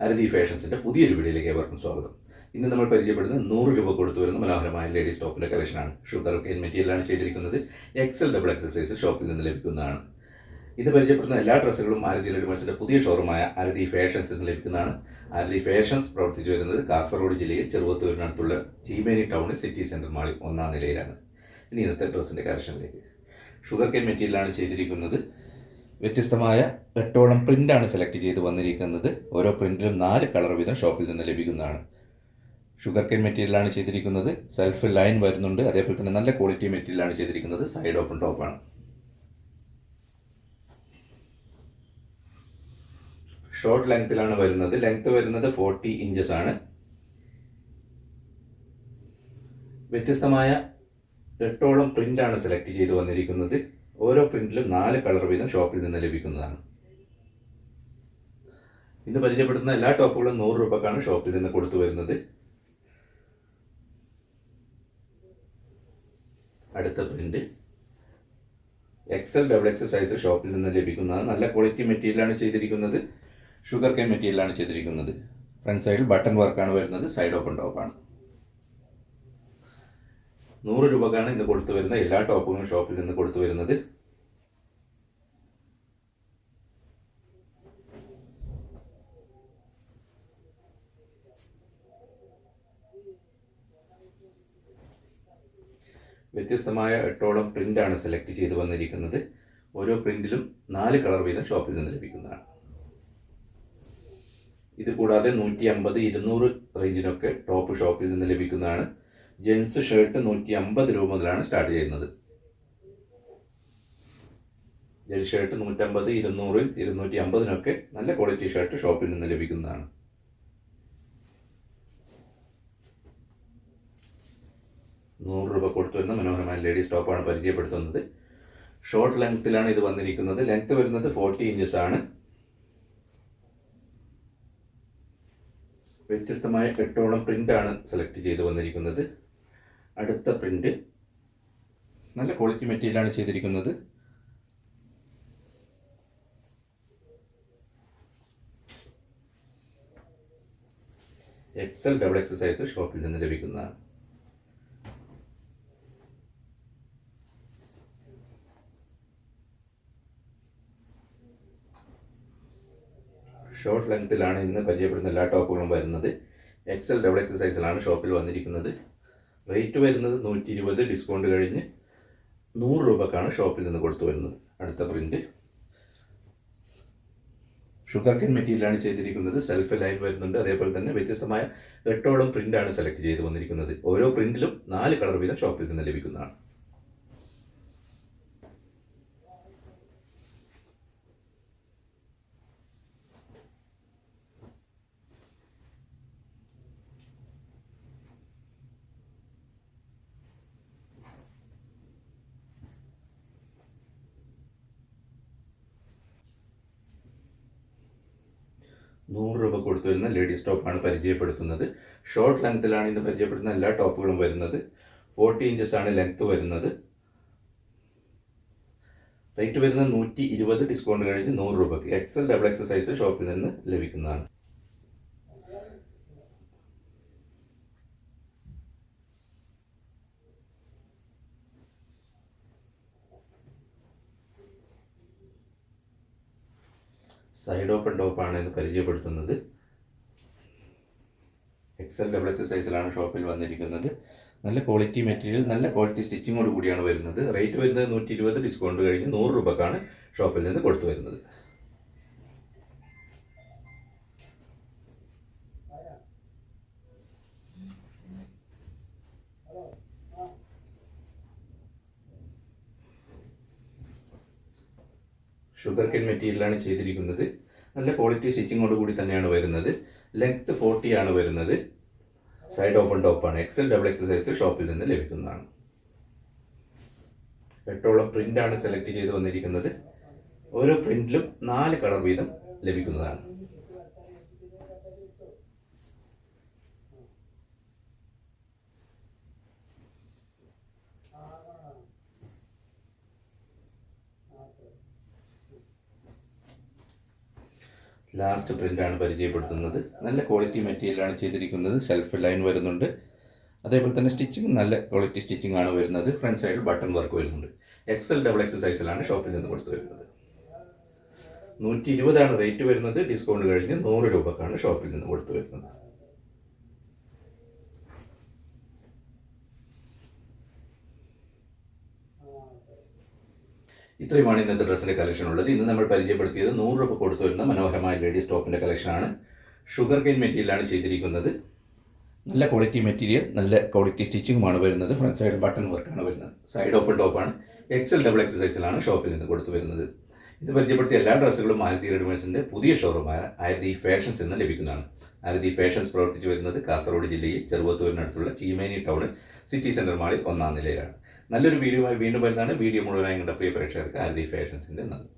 അരതി ഫാഷൻസിന്റെ പുതിയൊരു വീഡിയോയിലേക്ക് ഏവർക്കും സ്വാഗതം. ഇന്ന് നമ്മൾ പരിചയപ്പെടുന്നത് നൂറ് രൂപ കൊടുത്തു വരുന്ന മനോഹരമായ ലേഡീസ് ടോപ്പിന്റെ കളക്ഷനാണ് ഷുഗർ കെയിൻ മെറ്റീരിയലാണ് ചെയ്തിരിക്കുന്നത്. എക്സൽ ഡബിൾ എക്സസൈസ് ഷോപ്പിൽ നിന്ന് ലഭിക്കുന്നതാണ്. ഇത് പരിചയപ്പെടുന്ന എല്ലാ ഡ്രസ്സുകളും ആരതി റെഡിമേഴ്സിന്റെ പുതിയ ഷോറൂമായ ആരതി ഫാഷൻസ് എന്ന് ലഭിക്കുന്നതാണ്. ആരതി ഫാഷൻസ് പ്രവർത്തിച്ചു വരുന്നത് കാസർഗോഡ് ജില്ലയിൽ ചെറുവത്തൂരിനടുത്തുള്ള ചീമേനി ടൗണിൽ സിറ്റി സെന്റർ മാളിൽ ഒന്നാം നിലയിലാണ്. ഇനി ഇന്നത്തെ ഡ്രസ്സിന്റെ കളക്ഷനിലേക്ക് ഷുഗർ കെയിൻ മെറ്റീരിയലാണ് ചെയ്തിരിക്കുന്നത്. വ്യത്യസ്തമായ എട്ടോളം പ്രിന്റാണ് സെലക്ട് ചെയ്ത് വന്നിരിക്കുന്നത്. ഓരോ പ്രിന്റിലും നാല് കളർ വീതം ഷോപ്പിൽ നിന്ന് ലഭിക്കുന്നതാണ്. ഷുഗർ കെയിൻ മെറ്റീരിയലാണ് ചെയ്തിരിക്കുന്നത്. സെൽഫ് ലൈൻ വരുന്നുണ്ട്. അതേപോലെ തന്നെ നല്ല ക്വാളിറ്റി മെറ്റീരിയലാണ് ചെയ്തിരിക്കുന്നത്. സൈഡ് ഓപ്പൺ ടോപ്പാണ് ഷോർട്ട് ലെങ്ത്തിലാണ് വരുന്നത്. ലെങ്ത്ത് വരുന്നത് ഫോർട്ടി ഇഞ്ചസ് ആണ്. വ്യത്യസ്തമായ എട്ടോളം പ്രിന്റാണ് സെലക്ട് ചെയ്ത് വന്നിരിക്കുന്നത്. ഓരോ പ്രിന്റിലും നാല് കളർ വീതം ഷോപ്പിൽ നിന്ന് ലഭിക്കുന്നതാണ്. ഇന്ന് പരിചയപ്പെടുത്തുന്ന എല്ലാ ടോപ്പുകളും നൂറ് രൂപക്കാണ് ഷോപ്പിൽ നിന്ന് കൊടുത്തു വരുന്നത്. അടുത്ത print. XL double XL size ഷോപ്പിൽ നിന്ന് ലഭിക്കുന്നതാണ്. നല്ല ക്വാളിറ്റി മെറ്റീരിയലാണ് ചെയ്തിരിക്കുന്നത്. ഷുഗർ കെ മെറ്റീരിയലാണ് ചെയ്തിരിക്കുന്നത്. ഫ്രണ്ട് സൈഡിൽ ബട്ടൺ വർക്കാണ് വരുന്നത്. സൈഡ് ഓപ്പൺ ടോപ്പാണ് നൂറ് രൂപക്കാണ് ഇന്ന് കൊടുത്തു വരുന്ന എല്ലാ ടോപ്പുകളും ഷോപ്പിൽ നിന്ന് കൊടുത്തു വരുന്നത്. വ്യത്യസ്തമായ എട്ടോളം പ്രിന്റാണ് സെലക്ട് ചെയ്ത് വന്നിരിക്കുന്നത്. ഓരോ പ്രിന്റിലും നാല് കളർ വീതം ഷോപ്പിൽ നിന്ന് ലഭിക്കുന്നതാണ്. ഇത് കൂടാതെ നൂറ്റി അമ്പത് ഇരുന്നൂറ് റേഞ്ചിനൊക്കെ ടോപ്പ് ഷോപ്പിൽ നിന്ന് ലഭിക്കുന്നതാണ്. ജെൻസ് ഷർട്ട് നൂറ്റി അമ്പത് രൂപ മുതലാണ് സ്റ്റാർട്ട് ചെയ്യുന്നത്. ജെൻസ് ഷർട്ട് നൂറ്റമ്പത് ഇരുന്നൂറ് ഇരുന്നൂറ്റി അമ്പതിനൊക്കെ നല്ല ക്വാളിറ്റി ഷർട്ട് ഷോപ്പിൽ നിന്ന് ലഭിക്കുന്നതാണ്. നൂറ് രൂപ കൊടുത്തു വരുന്ന മനോഹരമായ ലേഡീസ് ടോപ്പാണ് പരിചയപ്പെടുത്തുന്നത്. ഷോർട്ട് ലെങ്ത്തിലാണ് ഇത് വന്നിരിക്കുന്നത്. ലെങ്ത്ത് വരുന്നത് ഫോർട്ടി ഇഞ്ചസ് ആണ്. വ്യത്യസ്തമായ എട്ടോളം ആണ് സെലക്ട് ചെയ്ത് വന്നിരിക്കുന്നത്. അടുത്ത പ്രിന്റ് നല്ല ക്വാളിറ്റി മെറ്റീരിയലാണ് ചെയ്തിരിക്കുന്നത്. എക്സൽ ഡബിൾ എക്സസൈസ് ഷോപ്പിൽ നിന്ന് ലഭിക്കുന്നതാണ്. ഷോർട്ട് ലെങ്ത്തിലാണ് ഇന്ന് പരിചയപ്പെടുന്ന എല്ലാ ടോപ്പുകളും വരുന്നത്. എക്സൽ ഡബിൾ എക്സസൈസിലാണ് ഷോപ്പിൽ വന്നിരിക്കുന്നത്. റേറ്റ് വരുന്നത് നൂറ്റി ഇരുപത് ഡിസ്കൗണ്ട് കഴിഞ്ഞ് നൂറ് രൂപക്കാണ് ഷോപ്പിൽ നിന്ന് കൊടുത്തു വരുന്നത്. അടുത്ത പ്രിന്റ് ഷുഗർ കെൻ മെറ്റീരിയലാണ് ചെയ്തിരിക്കുന്നത്. സെൽഫ് ലൈൻ വരുന്നുണ്ട്. അതേപോലെ തന്നെ വ്യത്യസ്തമായ എട്ടോളം പ്രിന്റാണ് സെലക്ട് ചെയ്ത് വന്നിരിക്കുന്നത്. ഓരോ പ്രിന്റിലും നാല് കളർ വീതം ഷോപ്പിൽ നിന്ന് ലഭിക്കുന്നതാണ്. നൂറ് രൂപ കൊടുത്തു വരുന്ന ലേഡീസ് ടോപ്പാണ് പരിചയപ്പെടുത്തുന്നത്. ഷോർട്ട് ലെങ്ത്തിലാണ് ഇന്ന് പരിചയപ്പെടുത്തുന്ന എല്ലാ ടോപ്പുകളും വരുന്നത്. ഫോർട്ടി ഇഞ്ചസ് ആണ് ലെങ്ത്ത് വരുന്നത്. റേറ്റ് വരുന്നത് നൂറ്റി ഇരുപത് ഡിസ്കൗണ്ട് കഴിഞ്ഞ് നൂറ് രൂപയ്ക്ക്. എക്സൽ ഡബിൾ എക്സൽ സൈസ് ഷോപ്പിൽ നിന്ന് ലഭിക്കുന്നതാണ്. സൈഡ് ഓപ്പൺ ടോപ്പാണ് ഇത് പരിചയപ്പെടുത്തുന്നത്. എക്സൽ ഡബിൾ എച്ച് സൈസിലാണ് ഷോപ്പിൽ വന്നിരിക്കുന്നത്. നല്ല ക്വാളിറ്റി മെറ്റീരിയൽ നല്ല ക്വാളിറ്റി സ്റ്റിച്ചിങ്ങോട് കൂടിയാണ് വരുന്നത്. റേറ്റ് വരുന്നത് നൂറ്റി ഇരുപത് ഡിസ്കൗണ്ട് കഴിഞ്ഞ് നൂറ് രൂപക്കാണ് ഷോപ്പിൽ നിന്ന് കൊടുത്തു വരുന്നത്. ഷുഗർ കെൻ മെറ്റീരിയലാണ് ചെയ്തിരിക്കുന്നത്. നല്ല ക്വാളിറ്റി സ്റ്റിച്ചിങ്ങോട് കൂടി തന്നെയാണ് വരുന്നത്. ലെങ്ത് ഫോർട്ടി ആണ് വരുന്നത്. സൈഡ് ഓപ്പൺ ടോപ്പാണ് എക്സൽ ഡബിൾ എക്സസൈസ് ഷോപ്പിൽ നിന്ന് ലഭിക്കുന്നതാണ്. എട്ടോളം പ്രിന്റ് ആണ് സെലക്ട് ചെയ്ത് വന്നിരിക്കുന്നത്. ഓരോ പ്രിന്റിലും നാല് കളർ വീതം ലഭിക്കുന്നതാണ്. ലാസ്റ്റ് പ്രിന്റാണ് പരിചയപ്പെടുത്തുന്നത്. നല്ല ക്വാളിറ്റി മെറ്റീരിയലാണ് ചെയ്തിരിക്കുന്നത്. സെൽഫ് ലൈൻ വരുന്നുണ്ട്. അതേപോലെ തന്നെ സ്റ്റിച്ചിങ് നല്ല ക്വാളിറ്റി സ്റ്റിച്ചിങ് ആണ് വരുന്നത്. ഫ്രണ്ട് സൈഡിൽ ബട്ടൺ വർക്ക് വരുന്നുണ്ട്. എക്സൽ ഡബിൾ എക്സ് സൈസിലാണ് ഷോപ്പിൽ നിന്ന് കൊടുത്തു വരുന്നത്. നൂറ്റി ഇരുപതാണ് റേറ്റ് വരുന്നത്. ഡിസ്കൗണ്ട് കഴിഞ്ഞ് നൂറ് രൂപക്കാണ് ഷോപ്പിൽ നിന്ന് കൊടുത്തു വരുന്നത്. ഇത്രയുമാണ് ഇന്നത്തെ ഡ്രസ്സിന്റെ കളക്ഷൻ ഉള്ളത്. ഇന്ന് നമ്മൾ പരിചയപ്പെടുത്തിയത് നൂറ് രൂപ കൊടുത്തു വരുന്ന മനോഹരമായ ലേഡീസ് ടോപ്പിന്റെ കളക്ഷനാണ് ഷുഗർ കെയിൻ മെറ്റീരിയലാണ് ചെയ്തിരിക്കുന്നത്. നല്ല ക്വാളിറ്റി മെറ്റീരിയൽ നല്ല ക്വാളിറ്റി സ്റ്റിച്ചിങ്ങുമാണ് വരുന്നത്. ഫ്രണ്ട് സൈഡ് ബട്ടൺ വർക്കാണ് വരുന്നത്. സൈഡ് ഓപ്പൺ ടോപ്പാണ് എക്സൽ ഡബിൾ എക്സസൈസിലാണ് ഷോപ്പിൽ നിന്ന് കൊടുത്തു വരുന്നത്. ഇത് പരിചയപ്പെടുത്തിയ എല്ലാ ഡ്രസ്സുകളും ആരതി റെഡിമേഡ്സിന്റെ പുതിയ ഷോറൂമായ ആരതി ഫാഷൻസ് എന്ന് ലഭിക്കുന്നതാണ്. ആരതി ഫാഷൻസ് പ്രവർത്തിച്ചു വരുന്നത് കാസർഗോഡ് ജില്ലയിൽ ചെറുവത്തൂരിനടുത്തുള്ള ചീമേനി ടൗൺ സിറ്റി സെന്റർ മാളിൽ ഒന്നാം നിലയിലാണ്. നല്ലൊരു വീഡിയോ വീണ്ടും വരുന്നതാണ്. വീഡിയോ മുഴുവനായി കണ്ട പ്രിയ പ്രേക്ഷകർക്ക് ആരതി ഫാഷൻസിന്റെ നന്ദി.